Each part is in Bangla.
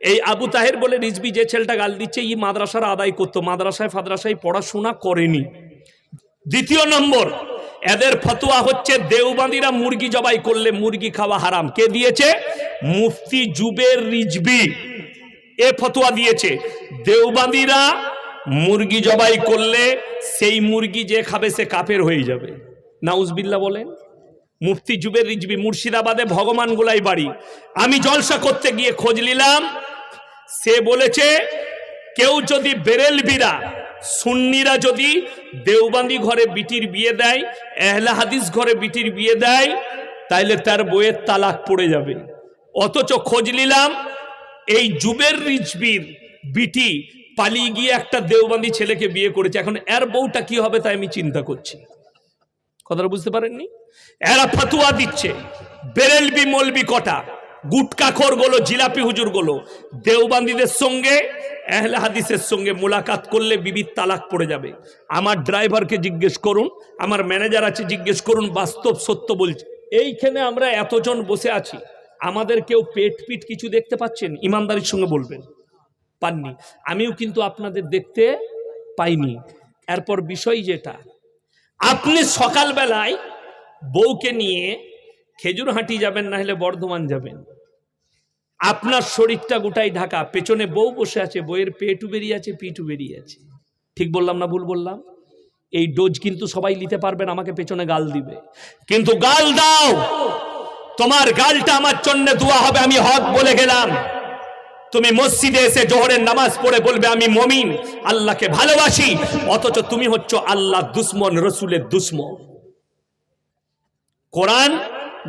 এই আবু তাহের বলে, রিজবি যে ছেলেটা গাল দিচ্ছে, ই মাদ্রাসার আদায় করতো। মাদ্রাসায় ফাদ্রাসায় পড়াশোনা করেনি। দ্বিতীয় নম্বর, এদের ফতোয়া হচ্ছে দেওবান্দিরা মুরগি জবাই করলে মুরগি খাওয়া হারাম। কে দিয়েছে? মুফতি জুবের রিজবি। এ ফতোয়া দিয়েছে দেওবান্দিরা মুরগি জবাই করলে সেই মুরগি যে খাবে, সে কাপের হয়ে যাবে। নাউজবিল্লা বলেন। মুফতি জুবের রিজবি মুর্শিদাবাদে ভগবান গোলাই বাড়ি। আমি জলসা করতে গিয়ে খোঁজ নিলাম। সে বলেছে, কেউ যদি বেরেলবিরা, সুন্নিরা যদি দেওবান্দি ঘরে বিটির বিয়ে দেয়, এহলা হাদিস ঘরে বিটির বিয়ে দেয়, তাইলে তার বইয়ের তালাক পড়ে যাবে। অথচ খোঁজ নিলাম, এই জুবের রিজবির বিটি পালিয়ে গিয়ে একটা দেওবান্দি ছেলেকে বিয়ে করেছে। এখন এর বউটা কি হবে তাই আমি চিন্তা করছি। কথাটা বুঝতে পারেননি? এরা ফতুয়া দিচ্ছে। বেরেলবি, মলবি কটা। গুটকাখোরগুলো, জিলাপি হুজুরগুলো। দেওবান্দিদের সঙ্গে এহলে হাদিসের সঙ্গে মোলাকাত করলে বিবির তালাক পড়ে যাবে। আমার ড্রাইভারকে জিজ্ঞেস করুন, আমার ম্যানেজার আছে, জিজ্ঞেস করুন, বাস্তব সত্য বলছে। এইখানে আমরা এতজন বসে আছি, আমাদের কেউ পেট পিট কিছু দেখতে পাচ্ছেন? ইমানদারির সঙ্গে বলবেন। পাননি। আমিও কিন্তু আপনাদের দেখতে পাইনি। এরপর বিষয় যেটা আপনি সকালবেলায় বউকে নিয়ে খেজুরহাটি যাবেন, না হলে বর্ধমান যাবেন। আপনার শরীরটা গোটাই ঢাকা। পেছনে বউ বসে আছে বইয়ের পেটু বেরিয়ে আছে, পিটু বেরিয়ে আছে। ঠিক বললাম না ভুল বললাম? এই ডোজ কিন্তু সবাই নিতে পারবেন, আমাকে পেছনে গাল দিবে। কিন্তু গাল দাও! তোমার গালটা আমার জন্য দোয়া হবে, আমি হক বলে গেলাম। তুমি মসজিদে এসে জোহরের নামাজ পড়ে বলবে, আমি মমিন, আল্লাহকে ভালোবাসি, অথচ তুমি হচ্ছ আল্লাহ দুশ্মন, রসুলের দুশ্মন। কোরআন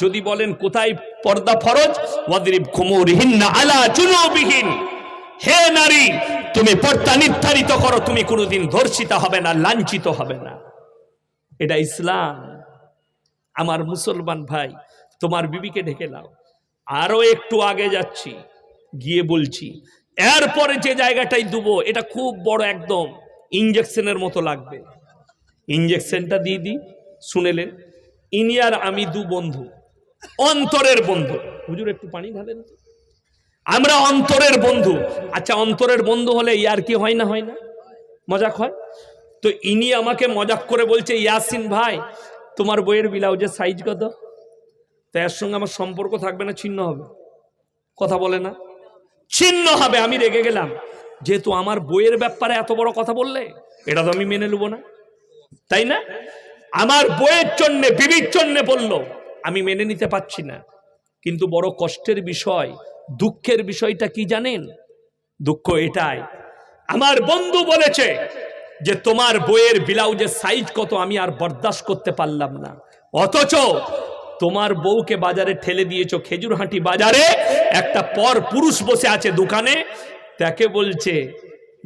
যদি বলেন, কোথায় পর্দা ফরজ? ওয়াদরিব খুমুরহিন আলা জুনুবিহীন। হে নারী, তুমি পর্দা নির্ধারিত করো, তুমি কোনোদিন ধর্ষিতা হবে না, লাঞ্ছিত হবে না। এটা ইসলাম। আমার মুসলমান ভাই, তোমার বিবিকে ঢেকে নাও। আরও একটু আগে যাচ্ছি। গিয়ে বলছি, এরপরে যে জায়গাটাই দেবো, এটা খুব বড় একদম ইঞ্জেকশনের মতো লাগবে। ইঞ্জেকশনটা দিয়ে দিই শুনেলেন ইনি আর আমি দু বন্ধু, অন্তরের বন্ধু। হুজুর, একটু পানি ঢালেন। আমরা অন্তরের বন্ধু। আচ্ছা অন্তরের বন্ধু হলে ইয়ার কি হয় না হয় না? মজাক হয়? তো ইনি আমাকে মজাক করে বলছে, ইয়াসিন ভাই, তোমার বইয়ের ব্লাউজের সাইজ কত? তো এর সঙ্গে আমার সম্পর্ক থাকবে না, ছিন্ন হবে। কথা বলে না। ছিন্ন হবে, আমি রেগে গেলাম। যেহেতু আমার বইয়ের ব্যাপারে এত বড় কথা বললে, এটা তো আমি মেনে নেব না। তাই না? আমার বইয়ের জন্যে, বিবির জন্যে বলল, আমি মেনে নিতে পারছি না। কিন্তু বড় কষ্টের বিষয়, দুঃখের বিষয়টা কি জানেন? দুঃখ এটাই। আমার বন্ধু বলেছে যে, তোমার বইয়ের ব্লাউজের সাইজ কত আমি আর বরদাস্ত করতে পারলাম না। অথচ তোমার বউকে বাজারে ঠেলে দিয়েছ খেজুরহাটি বাজারে, একটা পর পুরুষ বসে আছে দোকানে, তাকে বলছে,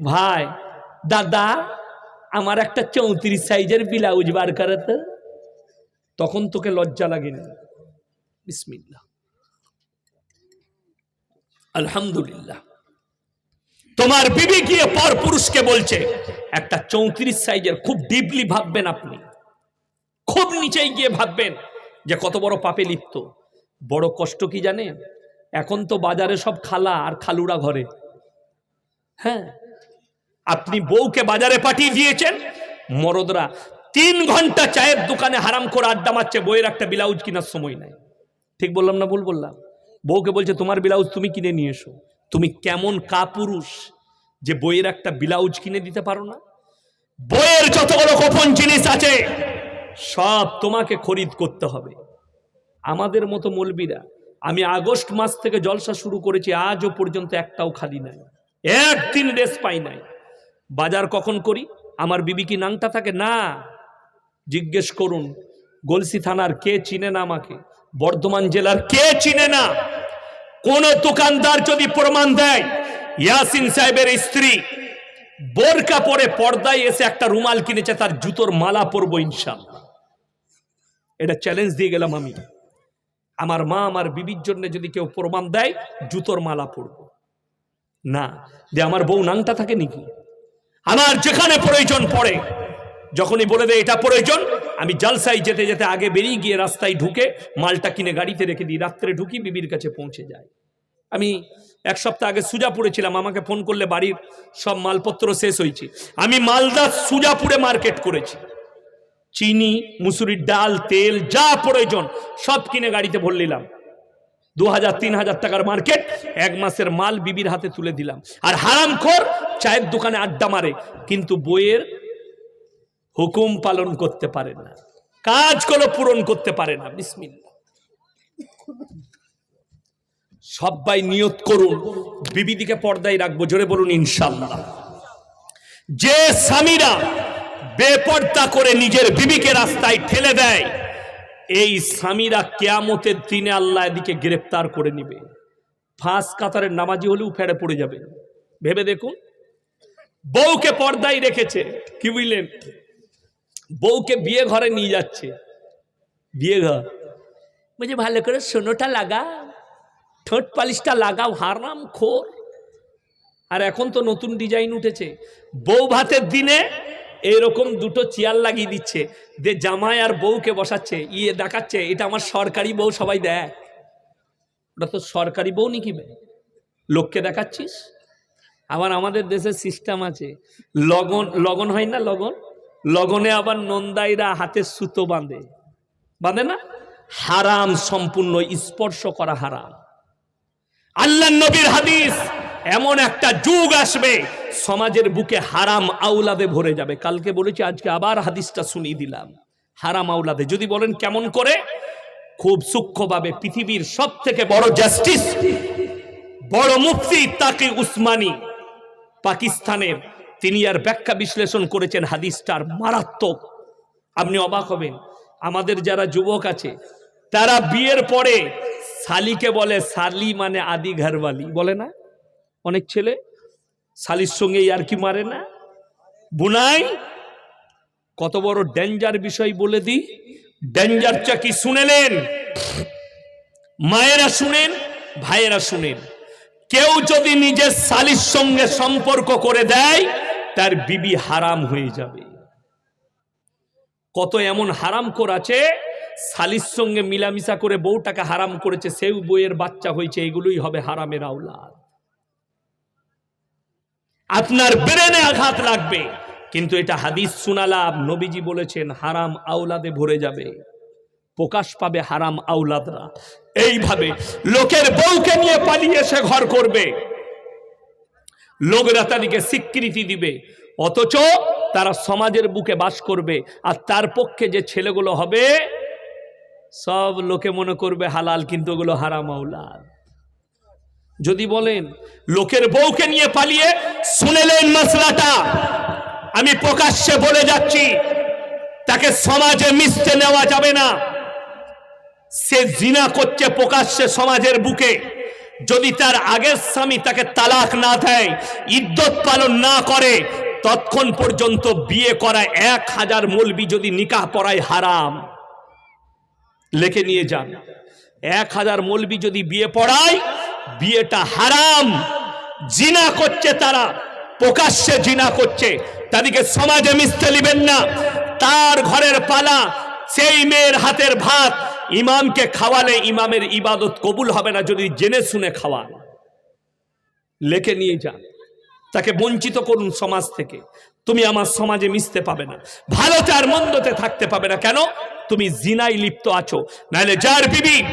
ভাই, দাদা, আমার একটা চৌত্রিশ সাইজের ব্লাউজ বার করে তো। তখন তোকে লজ্জা লাগেনি বিসমিল্লাহ। আলহামদুলিল্লাহ। তোমার বিবি গিয়ে পর পুরুষকে বলছে, একটা চৌত্রিশ সাইজের খুব ডিপলি ভাববেন আপনি। খুব নিচেই গিয়ে ভাববেন যে কত বড় পাপে লিপ্ত। বড় কষ্ট কি জানেন এখন তো বাজারে সব খালা আর খালুরা ঘরে। হ্যাঁ? আপনি বউকে বাজারে পাঠিয়ে দিয়েছেন? মরদরা, তিন ঘণ্টা চায়ের দোকানে হারাম করে আড্ডা মারছে, বইয়ের একটা ব্লাউজ কেনার সময় নাই। ঠিক বললাম না ভুল বললাম? বউকে বলছে, তোমার ব্লাউজ তুমি কিনে নিয়ে এসো। তুমি কেমন কাপুরুষ যে বইয়ের একটা ব্লাউজ কিনে দিতে পারো না? বইয়ের যতগুলো গোপন জিনিস আছে সব তোমাকে খরিদ করতে হবে। আমাদের মতো মলবিরা, আমি আগস্ট মাস থেকে জলসা শুরু করেছি, আজও পর্যন্ত একটাও খালি নাই। একদিন রেস পাই নাই। বাজার কখন করি? আমার বিবি কি নাংটা থাকে? না। জিজ্ঞেস করুন, গলসি থানার কে চিনে না আমাকে? বর্ধমান জেলার কে চিনে না? কোন দোকানদার যদি প্রমাণ দেয়, ইয়াসিন সাহেবের স্ত্রী বোরকা পরে পর্দায় এসে একটা রুমাল কিনেছে, তার জুতোর মালা পরবো ইনশাল্লাহ। এটা চ্যালেঞ্জ দিয়ে গেলাম আমি। আমার মা, আমার বিবির জন্য যদি কেউ প্রমাণ দেয়, জুতোর মালা পরবো। না, যে আমার বউ নাংটা থাকে নাকি? আমার যেখানে প্রয়োজন পড়ে, যখনই বলে দেয়, এটা প্রয়োজন, আমি জালসাই যেতে যেতে আগে বেরিয়ে গিয়ে রাস্তায় ঢুকে মালটা কিনে গাড়িতে রেখে দিই, রাত্রে ঢুকি বিবির কাছে পৌঁছে যায় আমি এক সপ্তাহ আগে সুজাপুরে ছিলাম, আমাকে ফোন করলে বাড়ির সব মালপত্র শেষ হয়েছে। আমি মালদা সুজাপুরে মার্কেট করেছি। চিনি, মুসুরির ডাল, তেল, যা প্রয়োজন, সব কিনে গাড়িতে ভরে নিলাম। দু হাজার, তিন হাজার টাকার মার্কেট, এক মাসের মাল বিবির হাতে তুলে দিলাম। আর হারামখোর, চায়ের দোকানে আড্ডা মারে, কিন্তু বইয়ের হুকুম পালন করতে পারে না। কাজগুলো পূরণ করতে পারে না, বিসমিল্লাহ। সবাই নিয়ত করুন, বিবিদিকে পর্দায় রাখব, জোরে বলুন ইনশাল্লাহ। যে স্বামীরা বেপর্দা করে নিজের বিবিকে রাস্তায় ঠেলে দেয়। এই স্বামীরা কেয়ামতের দিনে আল্লাহ এদিকে গ্রেপ্তার করে নিবে। ফাঁস কাতারের নামাজি হলেও ফেড়ে পড়ে যাবে। ভেবে দেখুন বউকে পর্দায় রেখেছে কি বুঝলেন? বউকে বিয়ে ঘরে নিয়ে যাচ্ছে। বিয়ে ঘর। বলছে ভালো করে সোনোটা লাগা ঠোঁট পালিশটা লাগাও হারাম খোর। আর এখন তো নতুন ডিজাইন উঠেছে। বউ ভাতের দিনে এরকম দুটো চেয়ার লাগিয়ে দিচ্ছে, যে জামাই আর বউকে বসাচ্ছে ইয়ে দেখাচ্ছে এটা আমার সরকারি বউ সবাই দেখ। ওটা তো সরকারি বউ নাকি? লোককে দেখাচ্ছিস? আবার আমাদের দেশে সিস্টেম আছে। লগন লগন হয় না লগন? লগনে আবার নন্দাইরা হাতে সুতো বাঁধে। বাঁধে না? হারাম সম্পূর্ণ, স্পর্শ করা হারাম। আল্লাহ নবীর হাদিস, এমন একটা যুগ আসবে সমাজের বুকে হারাম আউলাদে ভরে যাবে। কালকে বলেছি, আজকে আবার হাদিসটা শুনিয়ে দিলাম। হারাম আউলাদে যদি বলেন কেমন করে? খুব সূক্ষ্মভাবে পৃথিবীর সব থেকে বড় জাস্টিস বড় মুফতি তাকে উসমানী, পাকিস্তানের। তিনি আর ব্যাখ্যা বিশ্লেষণ করেছেন হাদিসটার। মারাত্মক। আপনি অবাক হবেন। আমাদের যারা যুবক আছে, তারা বিয়ের পরে সালিকে বলে শালি মানে আদি ঘরওয়ালি। বলে না? অনেক ছেলে শালির সঙ্গে আর কি মারে না? বুনাই, কত বড় ডেঞ্জার বিষয় বলে দিই। ডেঞ্জারটা কি শুনেলেন? মায়েরা শুনেন, ভাইয়েরা শুনেন। কেউ যদি নিজের শালির সঙ্গে সম্পর্ক করে দেয়, তার বিবি হারাম হয়ে যাবে। কত এমন হারাম কর আছে শালির সঙ্গে মিলামিশা করে বউটাকে হারাম করেছে, সেও বইয়ের বাচ্চা হয়েছে, এগুলোই হবে হারামের আওলাদ। আপনার ব্রেনে আঘাত লাগবে। কিন্তু এটা হাদিস শুনালাম নবীজি বলেছেন, হারাম আওলাদে ভরে যাবে। প্রকাশ পাবে হারাম আউলাদরা এইভাবে লোকের বউকে নিয়ে পালিয়ে এসে ঘর করবে। লোকরা তাদেরকে স্বীকৃতি দিবে। অথচ তারা সমাজের বুকে বাস করবে। আর তার পক্ষে যে ছেলেগুলো হবে, সব লোকে মনে করবে হালাল, কিন্তু ওগুলো হারাম আউলাদ যদি বলেন, লোকের বউকে নিয়ে পালিয়ে শুনেলেন মশলাটা আমি প্রকাশ্যে বলে যাচ্ছি, তাকে সমাজে মিশতে নেওয়া যাবে না। সে জিনা করছে প্রকাশ্যে সমাজের বুকে। যদি তার আগের স্বামী তাকে তালাক না দেয় ইদ্যত পালন না করে, তৎক্ষণ পর্যন্ত বিয়ে করা এক হাজার মলবি যদি নিকাহ পড়ায় হারাম। লেখে নিয়ে যান, এক হাজার মলবি যদি বিয়ে পড়ায় বিয়েটা হারাম, জিনা করছে তারা, প্রকাশ্যে জিনা করছে। তাদেরকে সমাজে মিশতে নিবেন না। তার ঘরের পালা, সেই মেয়ের হাতের ভাত, ইমামকে খাওয়ালে ইমামের ইবাদত কবুল হবে না যদি জেনে শুনে খাওয়ান। লেখে নিয়ে যান। তাকে বঞ্চিত করুন সমাজ থেকে। তুমি আমার সমাজে মিশতে পাবে না। ভালোতে আর মন্দতে থাকতে পাবে না। কেন? তুমি জিনাই লিপ্ত আছো। নাহলে যার বিবি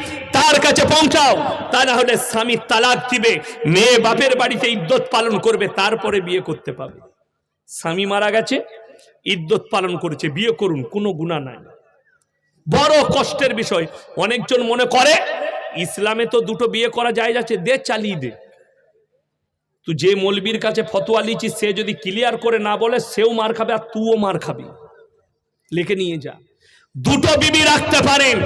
তার কাছে পৌঁছাও। তা না হলে স্বামী তালাক দিবে, মেয়ে বাপের বাড়িতে ইদ্যত পালন করবে, তারপরে বিয়ে করতে পাবে। স্বামী মারা গেছে ইদ্যত পালন করেছে, বিয়ে করুন, কোনো গুণা নাই। বড় কষ্টের বিষয়, অনেকজন মনে করে, ইসলামে তো দুটো বিয়ে করা যায় যাচ্ছে দে চালিয়ে দে। তুই যে মলবির কাছে ফতোয়া লিচিস সে যদি ক্লিয়ার করে না বলে, সেও মার খাবে আর তুও মার খাবি। লিখে নিয়ে যা। দুটো বিবি রাখতে পারেন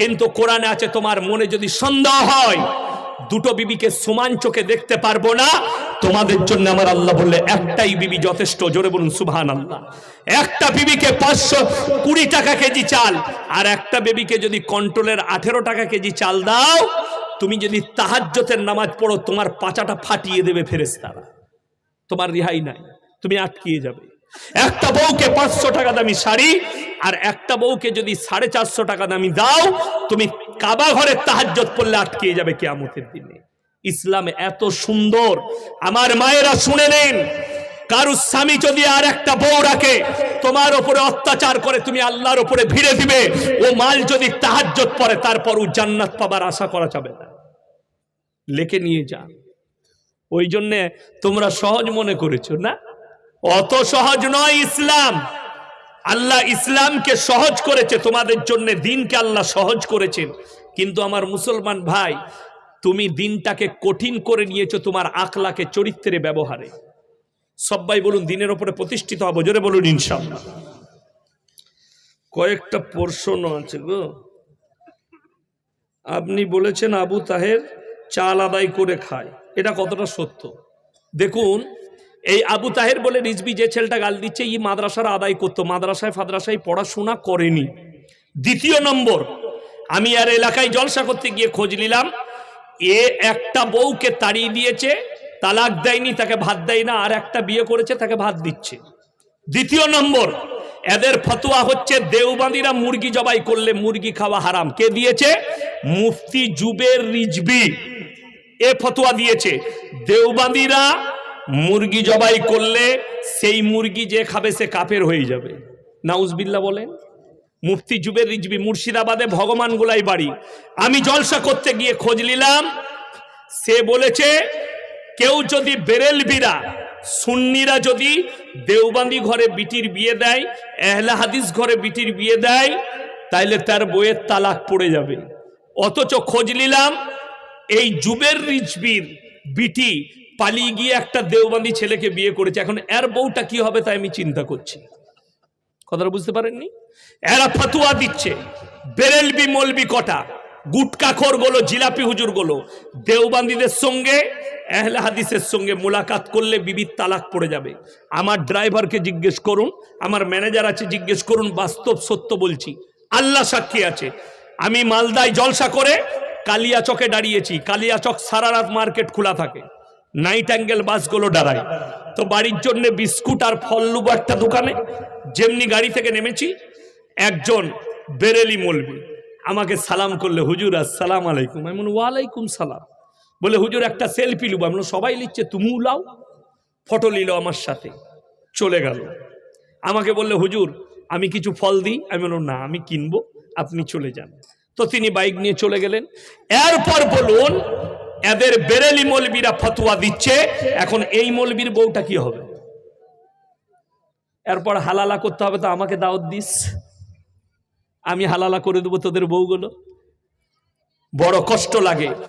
কিন্তু কোরআনে আছে, তোমার মনে যদি সন্দেহ হয়, দুটো বিবিকে সমান চোখে দেখতে পারব না। তোমাদের জন্য আমার আল্লাহ বললে, একটাই বিবি যথেষ্ট, জোরে বলুন সুবহান আল্লাহ একটা বিবিকে পাঁচশো কুড়ি টাকা কেজি চাল, আর একটা বিবিকে যদি কন্ট্রোলের আঠেরো টাকা কেজি চাল দাও, তুমি যদি তাহাজ্জতের নামাজ পড়ো, তোমার পাচাটা ফাটিয়ে দেবে ফেরেস্তারা তোমার রেহাই নাই, তুমি আটকিয়ে যাবে। একটা বউকে পাঁচশো টাকা দামি শাড়ি আর একটা বউকে যদি সাড়ে চারশো টাকা দামি দাও, তুমি কাবা ঘরে তাহাজ্জত পড়লে আটকে যাবে কেয়ামতের দিনে। ইসলাম এত সুন্দর। আমার মায়েরা শুনে নেন কারু স্বামী যদি আর একটা বউ রাখে, তোমার ওপরে অত্যাচার করে তুমি আল্লাহর ওপরে ভিড়ে দিবে। ও মাল যদি তাহাজ্জত পরে তারপর ও জান্নাত পাবার আশা করা যাবে না। লেখে নিয়ে যান। ওই জন্যে তোমরা সহজ মনে করেছ না? অত সহজ নয় ইসলাম। আল্লাহ ইসলামকে সহজ করেছে, তোমাদের জন্য দিনকে আল্লাহ সহজ করেছেন। কিন্তু আমার মুসলমান ভাই, তুমি দিনটাকে কঠিন করে নিয়েছো তোমার আকলাকে চরিত্রে ব্যবহারে। সবাই বলুন, দিনের ওপরে প্রতিষ্ঠিত হব, জোরে বলুন ইনশাল্লাহ কয়েকটা প্রশ্ন আছে গো। আপনি বলেছেন আবু তাহের চাল আদায় করে খায়, এটা কতটা সত্য? দেখুন এই আবু তাহের বলে, রিজবি যে ছেলেটা গাল দিচ্ছে, ই মাদ্রাসার আদায় করতো। মাদ্রাসায় ফাদ্রাসায় পড়াশোনা করেনি। দ্বিতীয় নম্বর, আমি আর এলাকায় জলসা করতে গিয়ে খোঁজ নিলাম। এ একটা বউকে তাড়িয়ে দিয়েছে, তালাক দেয়নি, তাকে ভাত দেয় না, আর একটা বিয়ে করেছে, তাকে ভাত দিচ্ছে। দ্বিতীয় নম্বর, এদের ফতোয়া হচ্ছে, দেওবান্দিরা মুরগি জবাই করলে মুরগি খাওয়া হারাম। কে দিয়েছে? মুফতি জুবের রিজবি। এ ফতোয়া দিয়েছে। দেওবান্দিরা মুরগি জবাই করলে সেই মুরগি যে খাবে সে কাপের হয়ে যাবে। নাউজবিল্লা বলেন, মুফতি জুবের রিজবি মুর্শিদাবাদে ভগবান গোলাই বাড়ি। আমি জলসা করতে গিয়ে খোঁজ নিলাম, সে বলেছে, কেউ যদি বেরেল বেরেলবিরা, সুন্নিরা যদি দেওবান্দি ঘরে বিটির বিয়ে দেয় এহলা হাদিস ঘরে বিটির বিয়ে দেয়, তাইলে তার বইয়ের তালাক পড়ে যাবে। অথচ খোঁজ নিলাম, এই জুবের রিজবির বিটি পালিয়ে গিয়ে একটা দেওবান্দি ছেলেকে বিয়ে করেছে। এখন এর বউটা কি হবে তাই আমি চিন্তা করছি। কথাটা বুঝতে পারেননি? এরা ফতুয়া দিচ্ছে। বেরেলবি মলবি কটা। গুটকাখোরগুলো, জিলাপি হুজুরগুলো। দেওবান্দিদের সঙ্গে এহলে হাদিসের সঙ্গে মোলাকাত করলে বিবির তালাক পড়ে যাবে। আমার ড্রাইভারকে জিজ্ঞেস করুন, আমার ম্যানেজার আছে, জিজ্ঞেস করুন, বাস্তব সত্য বলছি। আল্লাহ সাক্ষী আছে। আমি মালদায় জলসা করে কালিয়াচকে দাঁড়িয়েছি। কালিয়াচক সারা রাত মার্কেট খোলা থাকে। নাইট অ্যাঙ্গেল বাসগুলো দাঁড়ায়। তো বাড়ির জন্য বিস্কুট আর ফল লুবো একটা দোকানে, যেমনি গাড়ি থেকে নেমেছি, একজন বেরেলি মলবি, আমাকে সালাম করলে, হুজুর, আসসালাম আলাইকুম। আমি ওয়ালাইকুম সালাম। বলে, হুজুর, একটা সেলফি লুবো। আমি সবাই লিখছে, তুমিও লাও। ফটো নিল আমার সাথে, চলে গেল। আমাকে বললে, হুজুর, আমি কিছু ফল দিই? আমি বললাম, না, আমি কিনবো, আপনি চলে যান। তো তিনি বাইক নিয়ে চলে গেলেন। এরপর বলুন এদের বেরেলি মলবিরা ফতুয়া দিচ্ছে, এখন এই মলবির বউটা কি হবে? এরপর হালালা করতে হবে তো আমাকে দাওয়াত দিস। আমি হালালা করে দেবো তোদের বউগুলো। বড় কষ্ট লাগে।